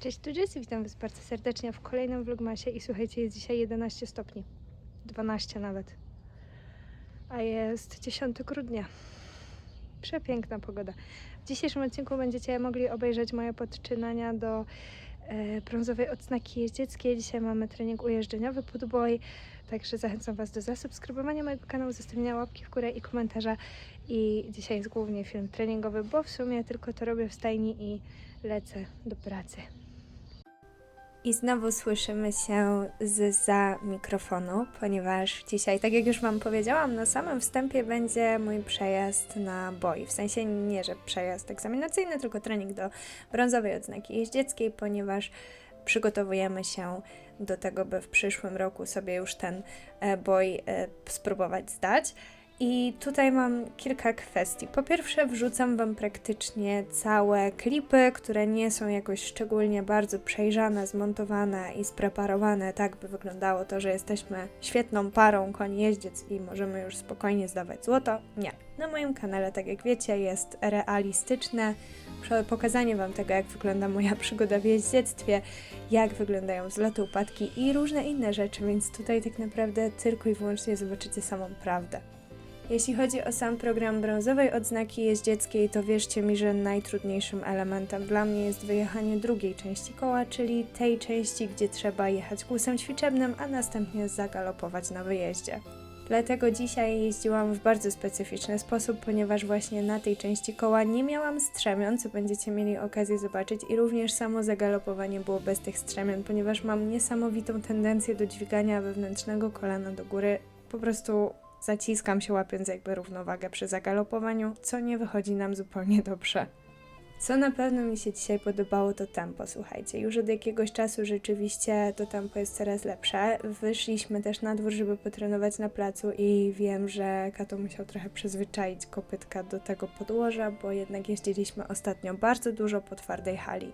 Cześć, tu Jessie, witam Was bardzo serdecznie w kolejnym vlogmasie i słuchajcie, jest dzisiaj 11 stopni, 12 nawet, a jest 10 grudnia. Przepiękna pogoda. W dzisiejszym odcinku będziecie mogli obejrzeć moje podczynania do e, brązowej odznaki jeździeckiej. Dzisiaj mamy trening ujeżdżeniowy Podboj, także zachęcam Was do zasubskrybowania mojego kanału, zostawienia łapki w górę i komentarza. I dzisiaj jest głównie film treningowy, bo w sumie tylko to robię w stajni i lecę do pracy. I znowu słyszymy się z za mikrofonu, ponieważ dzisiaj, tak jak już Wam powiedziałam, na samym wstępie będzie mój przejazd na boj. W sensie nie, że przejazd egzaminacyjny, tylko trening do brązowej odznaki jeździeckiej, ponieważ przygotowujemy się do tego, by w przyszłym roku sobie już ten e, boj e, spróbować zdać. I tutaj mam kilka kwestii. Po pierwsze, wrzucam Wam praktycznie całe klipy, które nie są jakoś szczególnie bardzo przejrzane, zmontowane i spreparowane, tak by wyglądało to, że jesteśmy świetną parą koń-jeździec i możemy już spokojnie zdawać złoto. Nie. Na moim kanale, tak jak wiecie, jest realistyczne pokazanie Wam tego, jak wygląda moja przygoda w jeździectwie, jak wyglądają wzloty, upadki i różne inne rzeczy, więc tutaj tak naprawdę tylko i wyłącznie zobaczycie samą prawdę. Jeśli chodzi o sam program brązowej odznaki jeździeckiej, to wierzcie mi, że najtrudniejszym elementem dla mnie jest wyjechanie drugiej części koła, czyli tej części, gdzie trzeba jechać kłusem ćwiczebnym, a następnie zagalopować na wyjeździe. Dlatego dzisiaj jeździłam w bardzo specyficzny sposób, ponieważ właśnie na tej części koła nie miałam strzemion, co będziecie mieli okazję zobaczyć, i również samo zagalopowanie było bez tych strzemion, ponieważ mam niesamowitą tendencję do dźwigania wewnętrznego kolana do góry. Po prostu zaciskam się łapiąc jakby równowagę przy zagalopowaniu, co nie wychodzi nam zupełnie dobrze. Co na pewno mi się dzisiaj podobało, to tempo. Słuchajcie, już od jakiegoś czasu rzeczywiście to tempo jest coraz lepsze. Wyszliśmy też na dwór, żeby potrenować na placu i wiem, że Kato musiał trochę przyzwyczaić kopytka do tego podłoża, bo jednak jeździliśmy ostatnio bardzo dużo po twardej hali.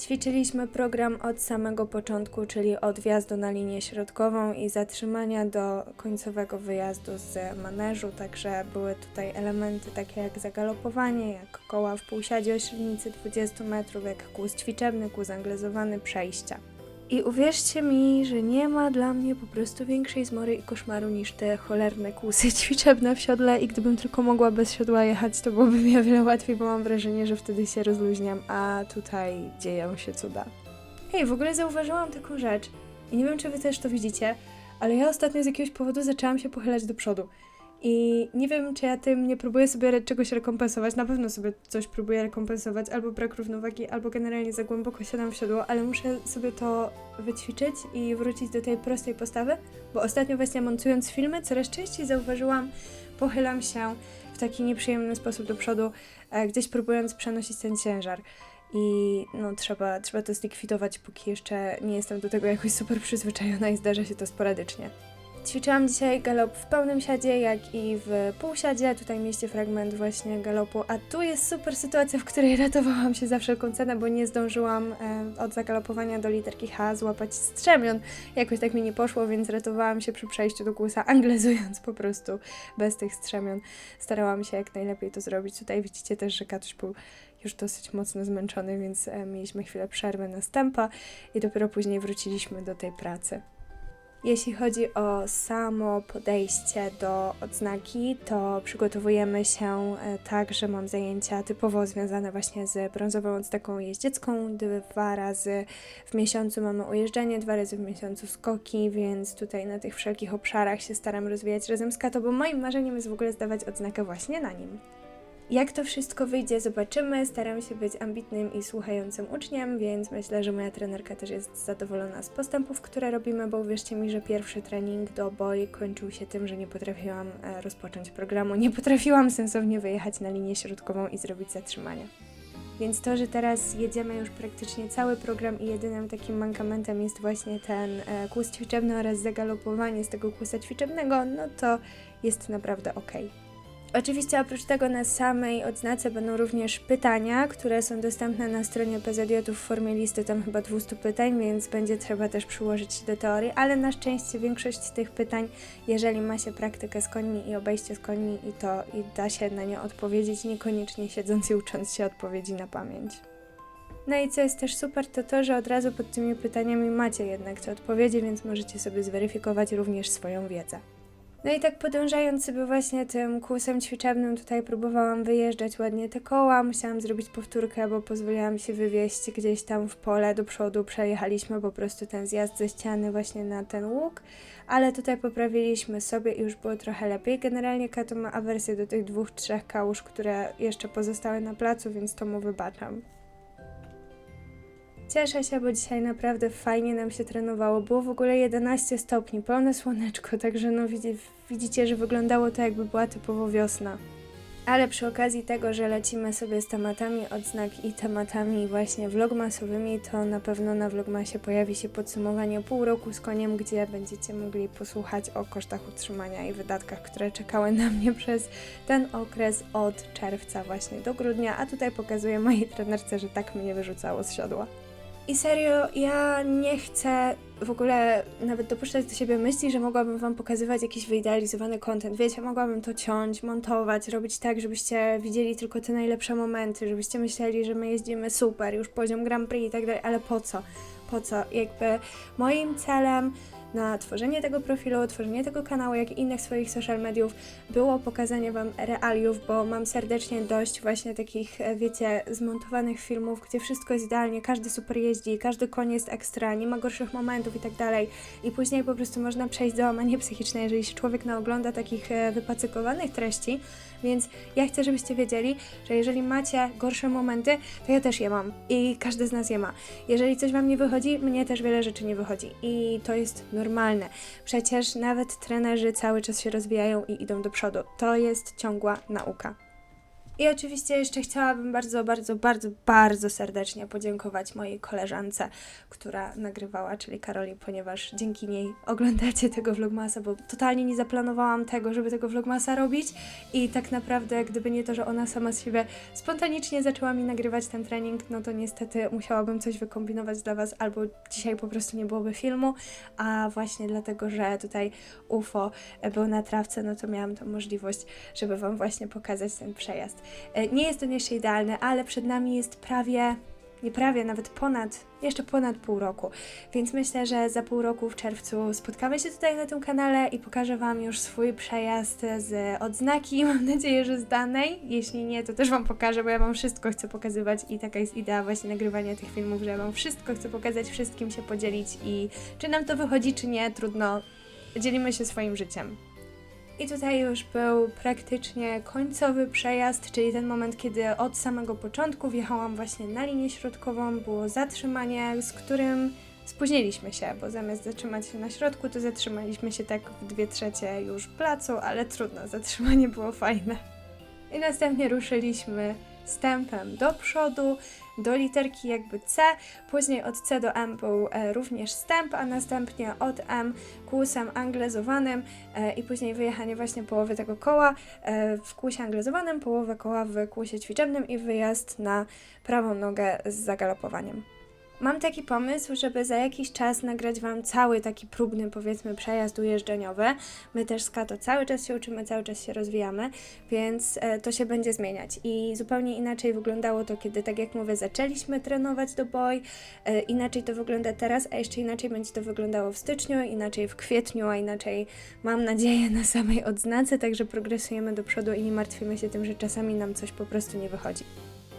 Ćwiczyliśmy program od samego początku, czyli od wjazdu na linię środkową i zatrzymania do końcowego wyjazdu z maneżu, także były tutaj elementy takie jak zagalopowanie, jak koła w półsiadzie o średnicy 20 metrów, jak kłus ćwiczebny, kłus anglezowany, przejścia. I uwierzcie mi, że nie ma dla mnie po prostu większej zmory i koszmaru niż te cholerne kłusy ćwiczebne w siodle i gdybym tylko mogła bez siodła jechać, to byłoby mi o wiele łatwiej, bo mam wrażenie, że wtedy się rozluźniam, a tutaj dzieją się cuda. Hej, w ogóle zauważyłam taką rzecz i nie wiem, czy wy też to widzicie, ale ja ostatnio z jakiegoś powodu zaczęłam się pochylać do przodu. I nie wiem, czy ja tym nie próbuję sobie czegoś rekompensować. Na pewno sobie coś próbuję rekompensować, albo brak równowagi, albo generalnie za głęboko siadam w siodło, ale muszę sobie to wyćwiczyć i wrócić do tej prostej postawy, bo ostatnio właśnie montując filmy, coraz częściej zauważyłam, pochylam się w taki nieprzyjemny sposób do przodu, e, gdzieś próbując przenosić ten ciężar. I no, trzeba, trzeba to zlikwidować, póki jeszcze nie jestem do tego jakoś super przyzwyczajona i zdarza się to sporadycznie. Ćwiczyłam dzisiaj galop w pełnym siadzie, jak i w półsiadzie. Tutaj mieście fragment właśnie galopu. A tu jest super sytuacja, w której ratowałam się za wszelką cenę, bo nie zdążyłam e, od zagalopowania do literki H złapać strzemion. Jakoś tak mi nie poszło, więc ratowałam się przy przejściu do kłusa, anglezując po prostu bez tych strzemion. Starałam się jak najlepiej to zrobić. Tutaj widzicie też, że Katuś był już dosyć mocno zmęczony, więc e, mieliśmy chwilę przerwy na stępa i dopiero później wróciliśmy do tej pracy. Jeśli chodzi o samo podejście do odznaki, to przygotowujemy się e, tak, że mam zajęcia typowo związane właśnie z brązową odznaką jeździecką. Dwa razy w miesiącu mamy ujeżdżanie, dwa razy w miesiącu skoki, więc tutaj na tych wszelkich obszarach się staram rozwijać razem z Kato, bo moim marzeniem jest w ogóle zdawać odznakę właśnie na nim. Jak to wszystko wyjdzie, zobaczymy. Staram się być ambitnym i słuchającym uczniem, więc myślę, że moja trenerka też jest zadowolona z postępów, które robimy, bo uwierzcie mi, że pierwszy trening do boj kończył się tym, że nie potrafiłam e, rozpocząć programu, nie potrafiłam sensownie wyjechać na linię środkową i zrobić zatrzymania. Więc to, że teraz jedziemy już praktycznie cały program i jedynym takim mankamentem jest właśnie ten e, kłus ćwiczebny oraz zagalopowanie z tego kłusa ćwiczebnego, no to jest naprawdę okej. Oczywiście oprócz tego na samej odznace będą również pytania, które są dostępne na stronie PZJ w formie listy, tam chyba 200 pytań, więc będzie trzeba też przyłożyć się do teorii, ale na szczęście większość z tych pytań, jeżeli ma się praktykę z końmi i obejście z końmi i to i da się na nie odpowiedzieć, niekoniecznie siedząc i ucząc się odpowiedzi na pamięć. No i co jest też super, to to, że od razu pod tymi pytaniami macie jednak te odpowiedzi, więc możecie sobie zweryfikować również swoją wiedzę. No i tak podążając sobie właśnie tym kłusem ćwiczebnym, tutaj próbowałam wyjeżdżać ładnie te koła, musiałam zrobić powtórkę, bo pozwoliłam się wywieźć gdzieś tam w pole do przodu, przejechaliśmy po prostu ten zjazd ze ściany właśnie na ten łuk, ale tutaj poprawiliśmy sobie i już było trochę lepiej. Generalnie Kato ma awersję do tych dwóch, trzech kałuż, które jeszcze pozostały na placu, więc to mu wybaczam. Cieszę się, bo dzisiaj naprawdę fajnie nam się trenowało. Było w ogóle 11 stopni, pełne słoneczko, także no widzi, widzicie, że wyglądało to jakby była typowo wiosna. Ale przy okazji tego, że lecimy sobie z tematami odznak i tematami właśnie vlogmasowymi, to na pewno na vlogmasie pojawi się podsumowanie pół roku z koniem, gdzie będziecie mogli posłuchać o kosztach utrzymania i wydatkach, które czekały na mnie przez ten okres od czerwca właśnie do grudnia, a tutaj pokazuję mojej trenerce, że tak mnie wyrzucało z siodła. I serio, ja nie chcę w ogóle nawet dopuszczać do siebie myśli, że mogłabym Wam pokazywać jakiś wyidealizowany content. Wiecie, mogłabym to ciąć, montować, robić tak, żebyście widzieli tylko te najlepsze momenty, żebyście myśleli, że my jeździmy super, już poziom Grand Prix i tak dalej, ale po co? Po co? Jakby moim celem na tworzenie tego profilu, tworzenie tego kanału, jak i innych swoich social mediów było pokazanie Wam realiów, bo mam serdecznie dość właśnie takich, e, wiecie, zmontowanych filmów, gdzie wszystko jest idealnie, każdy super jeździ, każdy koń jest ekstra, nie ma gorszych momentów i tak dalej. I później po prostu można przejść załamanie psychiczne, jeżeli się człowiek naogląda takich e, wypacykowanych treści, więc ja chcę, żebyście wiedzieli, że jeżeli macie gorsze momenty, to ja też je mam i każdy z nas je ma. Jeżeli coś Wam nie wychodzi, mnie też wiele rzeczy nie wychodzi i to jest normalne. Przecież nawet trenerzy cały czas się rozwijają i idą do przodu. To jest ciągła nauka. I oczywiście jeszcze chciałabym bardzo, bardzo, bardzo, bardzo serdecznie podziękować mojej koleżance, która nagrywała, czyli Karoli, ponieważ dzięki niej oglądacie tego vlogmasa, bo totalnie nie zaplanowałam tego, żeby tego vlogmasa robić i tak naprawdę, gdyby nie to, że ona sama z siebie spontanicznie zaczęła mi nagrywać ten trening, no to niestety musiałabym coś wykombinować dla Was, albo dzisiaj po prostu nie byłoby filmu, a właśnie dlatego, że tutaj UFO był na trawce, no to miałam tą możliwość, żeby Wam właśnie pokazać ten przejazd. E, Nie jest on jeszcze idealny, ale przed nami jest prawie, nie prawie, nawet ponad, jeszcze ponad pół roku. Więc myślę, że za pół roku w czerwcu spotkamy się tutaj na tym kanale i pokażę Wam już swój przejazd z odznaki. Mam nadzieję, że z danej. Jeśli nie, to też Wam pokażę, bo ja Wam wszystko chcę pokazywać i taka jest idea właśnie nagrywania tych filmów, że ja Wam wszystko chcę pokazać, wszystkim się podzielić i czy nam to wychodzi, czy nie, trudno. Dzielimy się swoim życiem. I tutaj już był praktycznie końcowy przejazd, czyli ten moment, kiedy od samego początku wjechałam właśnie na linię środkową, było zatrzymanie, z którym spóźniliśmy się, bo zamiast zatrzymać się na środku, to zatrzymaliśmy się tak w dwie trzecie już placu, ale trudno, zatrzymanie było fajne. I następnie ruszyliśmy stępem do przodu, do literki jakby C, później od C do M był e, również stęp, a następnie od M kłusem anglezowanym e, i później wyjechanie właśnie połowy tego koła e, w kłusie anglezowanym, połowę koła w kłusie ćwiczebnym i wyjazd na prawą nogę z zagalopowaniem. Mam taki pomysł, żeby za jakiś czas nagrać Wam cały taki próbny, powiedzmy, przejazd ujeżdżeniowy. My też z Kato cały czas się uczymy, cały czas się rozwijamy, więc e, to się będzie zmieniać. I zupełnie inaczej wyglądało to, kiedy, tak jak mówię, zaczęliśmy trenować do boj. E, inaczej to wygląda teraz, a jeszcze inaczej będzie to wyglądało w styczniu, inaczej w kwietniu, a inaczej mam nadzieję na samej odznace, także progresujemy do przodu i nie martwimy się tym, że czasami nam coś po prostu nie wychodzi.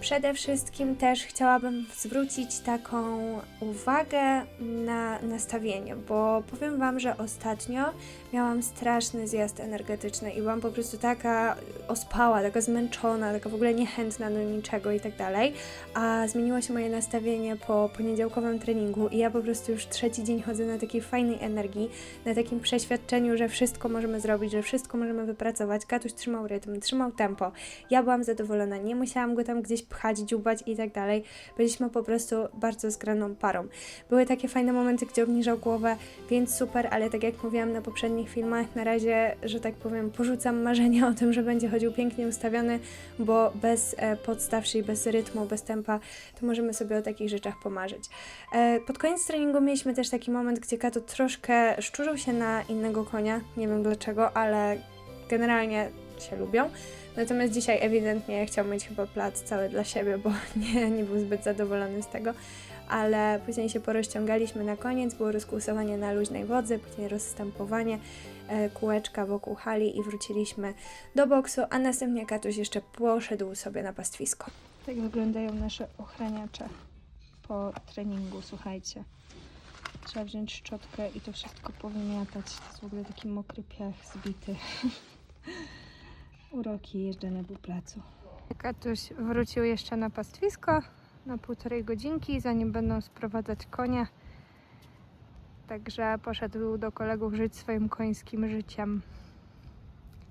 Przede wszystkim też chciałabym zwrócić taką uwagę na nastawienie, bo powiem Wam, że ostatnio miałam straszny zjazd energetyczny i byłam po prostu taka ospała, taka zmęczona, taka w ogóle niechętna do niczego i tak dalej, a zmieniło się moje nastawienie po poniedziałkowym treningu i ja po prostu już trzeci dzień chodzę na takiej fajnej energii, na takim przeświadczeniu, że wszystko możemy zrobić, że wszystko możemy wypracować. Katuś trzymał rytm, trzymał tempo. Ja byłam zadowolona, nie musiałam go tam gdzieś pchać, dziubać i tak dalej. Byliśmy po prostu bardzo zgraną parą. Były takie fajne momenty, gdzie obniżał głowę, więc super, ale tak jak mówiłam na poprzednich filmach, na razie, że tak powiem, porzucam marzenia o tym, że będzie chodził pięknie ustawiony, bo bez e, podstaw, czyli bez rytmu, bez tempa, to możemy sobie o takich rzeczach pomarzyć. E, pod koniec treningu mieliśmy też taki moment, gdzie Kato troszkę szczurzył się na innego konia, nie wiem dlaczego, ale generalnie się lubią. Natomiast dzisiaj ewidentnie chciał mieć chyba plac cały dla siebie, bo nie, nie był zbyt zadowolony z tego. Ale później się porozciągaliśmy na koniec, było rozkłusowanie na luźnej wodzy, później rozstępowanie, e, kółeczka wokół hali i wróciliśmy do boksu, a następnie Katuś jeszcze poszedł sobie na pastwisko. Tak wyglądają nasze ochraniacze po treningu, słuchajcie. Trzeba wziąć szczotkę i to wszystko powymiatać. To jest w ogóle taki mokry piach zbity. Uroki jeżdżenia po placu. Katuś wrócił jeszcze na pastwisko na półtorej godzinki, zanim będą sprowadzać konia. Także poszedł do kolegów żyć swoim końskim życiem.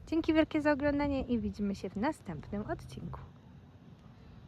Dzięki wielkie za oglądanie i widzimy się w następnym odcinku.